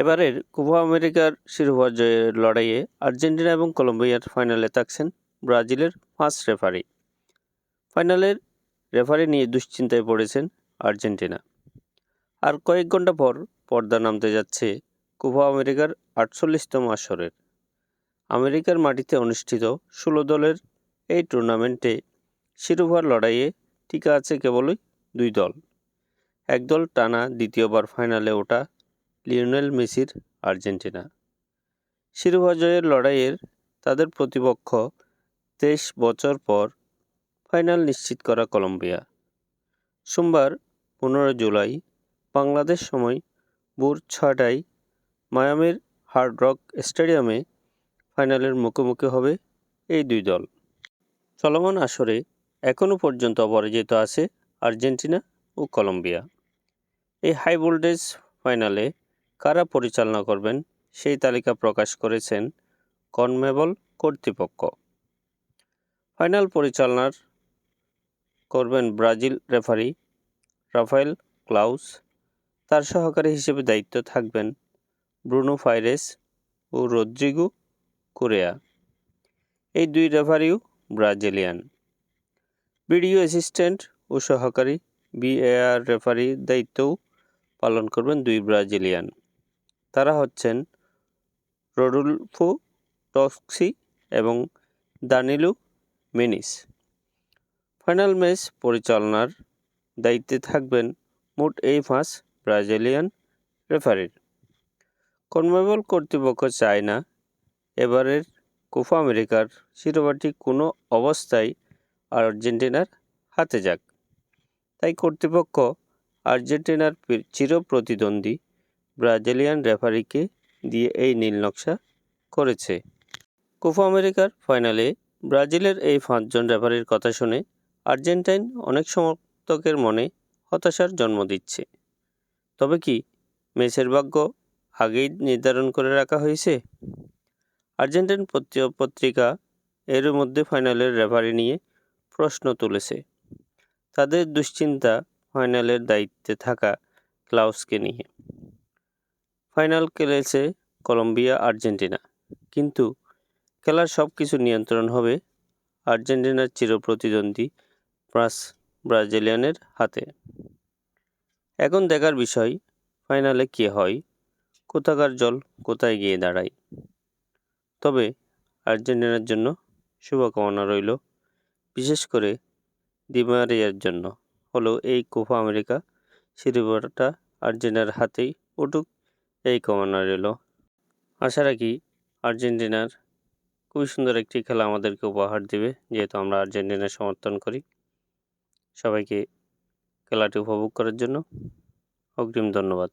এবারের কোপা আমেরিকার শিরোপা জয়ের লড়াইয়ে আর্জেন্টিনা এবং কলম্বিয়ার ফাইনালে থাকছেন ব্রাজিলের ফার্স্ট রেফারি। ফাইনালের রেফারি নিয়ে দুশ্চিন্তায় পড়েছেন আর্জেন্টিনা। আর কয়েক ঘণ্টা পর পর্দা নামতে যাচ্ছে কোপা আমেরিকার আটচল্লিশতম আসরের। আমেরিকার মাটিতে অনুষ্ঠিত ষোলো দলের এই টুর্নামেন্টে শিরোপার লড়াইয়ে টিকা আছে কেবলই দুই দল। একদল টানা দ্বিতীয়বার ফাইনালে ওঠা লিওনেল মেসির আর্জেন্টিনা। শিরোপা জয়ের লড়াইয়ের তাদের প্রতিপক্ষ তেইশ বছর পর ফাইনাল নিশ্চিত করা কলম্বিয়া। সোমবার পনেরো জুলাই বাংলাদেশ সময় ভোর ছটায় মায়ামির হার্ড রক স্টেডিয়ামে ফাইনালের মুখোমুখি হবে এই দুই দল। চলমান আসরে এখনও পর্যন্ত অপরাজিত আছে আর্জেন্টিনা ও কলম্বিয়া। এই হাই ভোল্টেজ ফাইনালে কারা পরিচালনা করবেন সেই তালিকা প্রকাশ করেছেন কনমেবল কর্তৃপক্ষ। ফাইনাল পরিচালনার করবেন ব্রাজিল রেফারি রাফায়েল ক্লাউস। তার সহকারী হিসেবে দায়িত্ব থাকবেন ব্রুনো ফাইরেস ও রদ্রিগো কোরেয়া। এই দুই রেফারিও ব্রাজিলিয়ান। ভিডিও অ্যাসিস্ট্যান্ট ও সহকারী বিএআর রেফারির দায়িত্বও পালন করবেন দুই ব্রাজিলিয়ান। তারা হচ্ছেন রডুলফো, টক্সি এবং দানিলু মিনিস। ফাইনাল ম্যাচ পরিচালনার দায়িত্বে থাকবেন মোট এই পাঁচ ব্রাজিলিয়ান রেফারির। কনমেবল কর্তৃপক্ষ চায় না এবারের কোপা আমেরিকার শিরোপাটি কোনো অবস্থায় আর্জেন্টিনার হাতে যাক। তাই কর্তৃপক্ষ আর্জেন্টিনার চির প্রতিদ্বন্দ্বী ব্রাজিলিয়ান রেফারিকে দিয়ে এই নীল নকশা করেছে। কোপা আমেরিকার ফাইনালে ব্রাজিলের এই পাঁচজন রেফারির কথা শুনে আর্জেন্টাইন অনেক সমর্থকের মনে হতাশার জন্ম দিচ্ছে। তবে কি ম্যাচের ভাগ্য আগেই নির্ধারণ করে রাখা হয়েছে? আর্জেন্টাইন পত্রিকা এর মধ্যে ফাইনালের রেফারি নিয়ে প্রশ্ন তুলেছে। তাদের দুশ্চিন্তা ফাইনালের দায়িত্বে থাকা ক্লাউসকে নিয়ে। ফাইনাল খেলেছে কলম্বিয়া, আর্জেন্টিনা। কিন্তু খেলার সব কিছু নিয়ন্ত্রণ হবে আর্জেন্টিনার চিরপ্রতিদ্বন্দ্বী প্রাস ব্রাজিলিয়ানের হাতে। এখন দেখার বিষয়, ফাইনালে কী হয়, কোথাকার জল কোথায় গিয়ে দাঁড়ায়। তবে আর্জেন্টিনার জন্য শুভকামনা রইল, বিশেষ করে দিমারিয়ার জন্য। হলো এই কোপা আমেরিকা শিরোপাটা আর্জেন্টিনার হাতেই উঠুক। এই কামনা রইল আশা রাখি আর্জেন্টিনার খুবই সুন্দর একটি খেলা আমাদেরকে উপহার দেবে, যেহেতু আমরা আর্জেন্টিনার সমর্থন করি। সবাইকে খেলাটি উপভোগ করার জন্য অগ্রিম ধন্যবাদ।